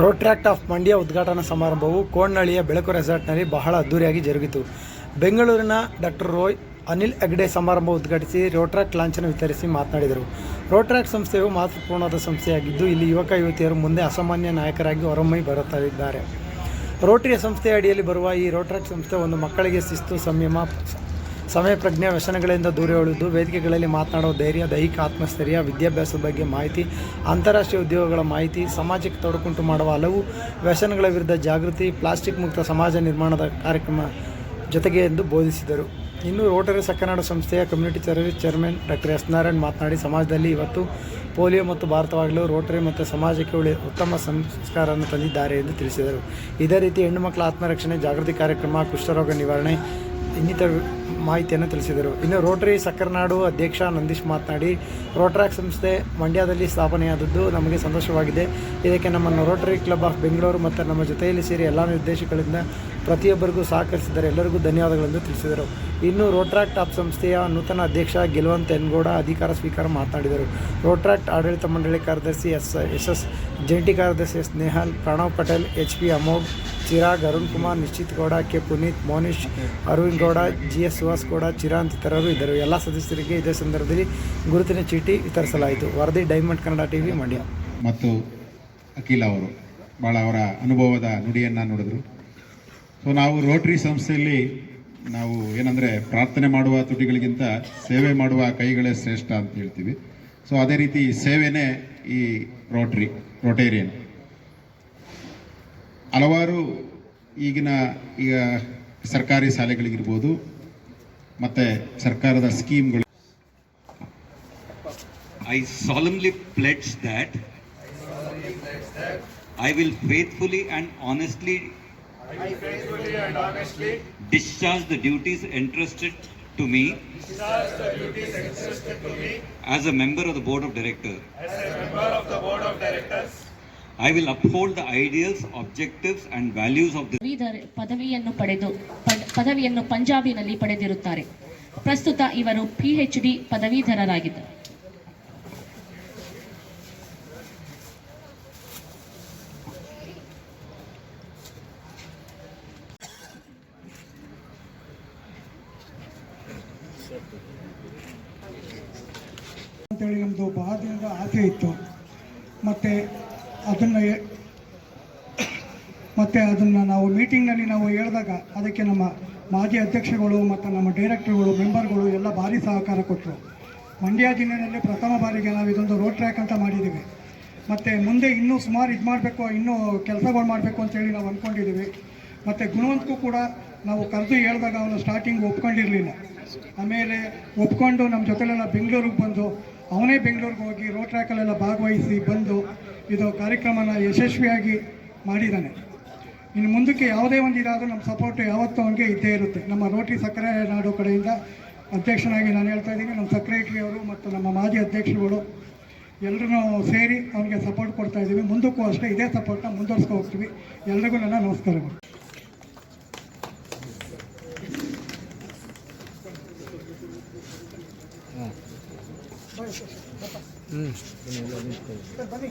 Rotaract of Mandya ಉದ್ಘಾಟನಾ ಸಮಾರಂಭವು ಕೋಣನಳ್ಳಿಯ ಬೆಳಕು ರೆಸಾರ್ಟ್ನಲ್ಲಿ ಬಹಳ ಅದ್ದೂರಿಯಾಗಿ ಜರುಗಿತು. ಬೆಂಗಳೂರಿನ ಡಾಕ್ಟರ್ ರೋಯ್ ಅನಿಲ್ ಹೆಗ್ಡೆ ಸಮಾರಂಭ ಉದ್ಘಾಟಿಸಿ ರೋಟ್ರಾಕ್ಟ್ ಲಾಂಛನ ವಿತರಿಸಿ ಮಾತನಾಡಿದರು. ರೋಟ್ರಾಕ್ಟ್ ಸಂಸ್ಥೆಯು ಮಹತ್ವಪೂರ್ಣವಾದ ಸಂಸ್ಥೆಯಾಗಿದ್ದು, ಇಲ್ಲಿ ಯುವಕ, ಯುವತಿಯರು ಮುಂದೆ ಅಸಾಮಾನ್ಯ ನಾಯಕರಾಗಿ ಹೊರಮೈ ಬರುತ್ತಿದ್ದಾರೆ ರೋಟರಿಯ ಸಂಸ್ಥೆಯ ಅಡಿಯಲ್ಲಿ ಬರುವ ಈ ರೋಟ್ರಾಕ್ಟ್ ಸಂಸ್ಥೆ ಒಂದು ಮಕ್ಕಳಿಗೆ ಶಿಸ್ತು, ಸಂಯಮ ಸಮಯ ಪ್ರಜ್ಞೆ ವ್ಯಸನಗಳಿಂದ ದೂರ ಉಳಿದು ವೇದಿಕೆಗಳಲ್ಲಿ ಮಾತನಾಡುವ ಧೈರ್ಯ, ದೈಹಿಕ ಆತ್ಮಸ್ಥೈರ್ಯ, ವಿದ್ಯಾಭ್ಯಾಸದ ಬಗ್ಗೆ ಮಾಹಿತಿ, ಅಂತಾರಾಷ್ಟ್ರೀಯ ಉದ್ಯೋಗಗಳ ಮಾಹಿತಿ, ಸಮಾಜಕ್ಕೆ ತೊಡಕುಂಟು ಮಾಡುವ ಹಲವು ವ್ಯಸನಗಳ ವಿರುದ್ಧ ಜಾಗೃತಿ, ಪ್ಲಾಸ್ಟಿಕ್ ಮುಕ್ತ ಸಮಾಜ ನಿರ್ಮಾಣದ ಕಾರ್ಯಕ್ರಮ ಜೊತೆಗೆ ಎಂದು ಬೋಧಿಸಿದರು. ಇನ್ನು ರೋಟರಿ ಸಕ್ಕನಾಡು ಸಂಸ್ಥೆಯ community service chairman doctor S. Narayan ಮಾತನಾಡಿ, ಸಮಾಜದಲ್ಲಿ ಇವತ್ತು ಪೋಲಿಯೋ ಮತ್ತು ಭಾರತವಾಗಲು ರೋಟರಿ ಮತ್ತು ಸಮಾಜಕ್ಕೆ ಉಳಿ ಉತ್ತಮ ಸಂಸ್ಕಾರವನ್ನು ತಂದಿದ್ದಾರೆ ಎಂದು ತಿಳಿಸಿದರು. ಇದೇ ರೀತಿ ಹೆಣ್ಣು ಮಕ್ಕಳ ಆತ್ಮರಕ್ಷಣೆ, ಜಾಗೃತಿ ಕಾರ್ಯಕ್ರಮ, ಕುಷ್ಠರೋಗ ನಿವಾರಣೆ ಇನ್ನಿತರ ಮಾಹಿತಿಯನ್ನು ತಿಳಿಸಿದರು. ಇನ್ನು ರೋಟರಿ ಸಕ್ಕರನಾಡು ಅಧ್ಯಕ್ಷ ನಂದೀಶ್ ಮಾತನಾಡಿ, ರೋಟ್ರಾಕ್ ಸಂಸ್ಥೆ ಮಂಡ್ಯದಲ್ಲಿ ಸ್ಥಾಪನೆಯಾದದ್ದು ನಮಗೆ ಸಂತೋಷವಾಗಿದೆ. ಇದಕ್ಕೆ ನಮ್ಮ ರೋಟರಿ ಕ್ಲಬ್ ಆಫ್ ಬೆಂಗಳೂರು ಮತ್ತು ನಮ್ಮ ಜೊತೆಯಲ್ಲಿ ಸೇರಿ ಎಲ್ಲ ನಿರ್ದೇಶಕರಿಂದ ಪ್ರತಿಯೊಬ್ಬರಿಗೂ ಸಹಕರಿಸಿದ್ದಾರೆ. ಎಲ್ಲರಿಗೂ ಧನ್ಯವಾದಗಳೆಂದು ತಿಳಿಸಿದರು. ಇನ್ನು ರೋಟ್ರಾಕ್ಟ್ ಆಪ್ ಸಂಸ್ಥೆಯ ನೂತನ ಅಧ್ಯಕ್ಷ ಗೆಲುವಂತ್ ಎನ್ಗೌಡ ಅಧಿಕಾರ ಸ್ವೀಕಾರ ಮಾತನಾಡಿದರು. ರೋಟ್ರಾಕ್ಟ್ ಆಡಳಿತ ಮಂಡಳಿ ಕಾರ್ಯದರ್ಶಿ ಎಸ್ ಎಸ್ ಎಸ್ ಜಂಟಿ ಕಾರ್ಯದರ್ಶಿ S Nehal Pranav Patel, H P Amogh Chirag Arun Kumar, Nishchith Gowda, K. Puneeth, Monish, Aravind Gowda, G. S. Suhas Gowda Chiranth ಇತರರು ಇದ್ದರು. ಎಲ್ಲ ಸದಸ್ಯರಿಗೆ ಇದೇ ಸಂದರ್ಭದಲ್ಲಿ ಗುರುತಿನ ಚೀಟಿ ವಿತರಿಸಲಾಯಿತು. ವರದಿ ಡೈಮಂಡ್ ಕನ್ನಡ ಟಿವಿ ಮಂಡ್ಯ. ಮತ್ತು ಅಖಿಲ್ ಅವರು ಭಾಳ ಅವರ ಅನುಭವದ ನುಡಿಯನ್ನು ನೋಡಿದ್ರು. ಸೊ ನಾವು ರೋಟ್ರಿ ಸಂಸ್ಥೆಯಲ್ಲಿ ನಾವು ಏನಂದರೆ ಪ್ರಾರ್ಥನೆ ಮಾಡುವ ತುಟಿಗಳಿಗಿಂತ ಸೇವೆ ಮಾಡುವ ಕೈಗಳೇ ಶ್ರೇಷ್ಠ ಅಂತ ಹೇಳ್ತೀವಿ. ಸೊ ಅದೇ ರೀತಿ ಸೇವೆನೇ ಈ ರೋಟ್ರಿ ರೋಟೇರಿಯನ್ ಹಲವಾರು ಈಗಿನ ಈಗ ಸರ್ಕಾರಿ ಶಾಲೆಗಳಿಗಿರ್ಬೋದು, ಮತ್ತೆ ಸರ್ಕಾರದ ಸ್ಕೀಮ್ಗಳು. I solemnly pledge that I will faithfully and honestly discharge the duties interested to me as a member of the board of director of the board of directors I will uphold the ideals objectives and values of the ಪದವಿಯನ್ನು ಪಡೆದು ಪಡ್- ಪದವಿಯನ್ನು ಪಂಜಾಬಿನಲ್ಲಿ ಪಡೆದಿರುತ್ತಾರೆ. ಪ್ರಸ್ತುತ ಇವರು pH D ಪದವೀಧರರಾಗಿದ್ದಾರೆ. ಅಂತೇಳಿ ನಮ್ಮದು ಬಹಳ ದಿನದ ಆಸೆ ಇತ್ತು. ಮತ್ತು ಅದನ್ನು ಮತ್ತು ಅದನ್ನು ನಾವು ಮೀಟಿಂಗ್ನಲ್ಲಿ ನಾವು ಹೇಳಿದಾಗ ಅದಕ್ಕೆ ನಮ್ಮ ಮಾಜಿ ಅಧ್ಯಕ್ಷಗಳು ಮತ್ತು ನಮ್ಮ ಡೈರೆಕ್ಟರ್ಗಳು ಮೆಂಬರ್ಗಳು ಎಲ್ಲ ಭಾರಿ ಸಹಕಾರ ಕೊಟ್ಟರು ಮಂಡ್ಯ ಜಿಲ್ಲೆಯಲ್ಲಿ ಪ್ರಥಮ ಬಾರಿಗೆ ನಾವು ಇದೊಂದು ರೋಡ್ ಟ್ರ್ಯಾಕ್ ಅಂತ ಮಾಡಿದ್ದೀವಿ. ಮತ್ತು ಮುಂದೆ ಇನ್ನೂ ಸುಮಾರು ಇದು ಮಾಡಬೇಕು, ಇನ್ನೂ ಕೆಲಸಗಳು ಮಾಡಬೇಕು ಅಂತೇಳಿ ನಾವು ಅಂದ್ಕೊಂಡಿದ್ದೀವಿ ಮತ್ತು ಗುಣವಂತಕ್ಕೂ ಕೂಡ ನಾವು ಕರೆದು ಹೇಳಿದಾಗ ಅವನು ಸ್ಟಾರ್ಟಿಂಗ್ ಒಪ್ಕೊಂಡಿರಲಿಲ್ಲ. ಆಮೇಲೆ ಒಪ್ಕೊಂಡು ನಮ್ಮ ಜೊತೆಲೆಲ್ಲ ಬೆಂಗಳೂರಿಗೆ ಬಂದು, ಅವನೇ ಬೆಂಗಳೂರಿಗೆ ಹೋಗಿ ರೋಡ್ ಟ್ರ್ಯಾಕಲ್ಲೆಲ್ಲ ಭಾಗವಹಿಸಿ ಬಂದು ಇದು ಕಾರ್ಯಕ್ರಮನ ಯಶಸ್ವಿಯಾಗಿ ಮಾಡಿದ್ದಾನೆ. ಇನ್ನು ಮುಂದಕ್ಕೆ ಯಾವುದೇ ಒಂದು ಇದಾದರೂ ನಮ್ಮ ಸಪೋರ್ಟ್ ಯಾವತ್ತೂ ಅವನಿಗೆ ಇದ್ದೇ ಇರುತ್ತೆ. ನಮ್ಮ ರೋಟರಿ ಸಕ್ಕರೆ ನಾಡು ಕಡೆಯಿಂದ ಅಧ್ಯಕ್ಷನಾಗಿ ನಾನು ಹೇಳ್ತಾ ಇದ್ದೀನಿ ನಮ್ಮ ಸೆಕ್ರೆಟರಿ ಅವರು ಮತ್ತು ನಮ್ಮ ಮಾಜಿ ಅಧ್ಯಕ್ಷರುಗಳು ಎಲ್ಲರೂ ಸೇರಿ ಅವನಿಗೆ ಸಪೋರ್ಟ್ ಕೊಡ್ತಾ ಇದ್ದೀವಿ. ಮುಂದಕ್ಕೂ ಅಷ್ಟೇ ಇದೇ ಸಪೋರ್ಟ್ನ ಮುಂದುವರ್ಸ್ಕೊ ಹೋಗ್ತೀವಿ. ಎಲ್ರಿಗೂ ನನ್ನ ನಮಸ್ಕಾರಗಳು ಬನ್ನಿ.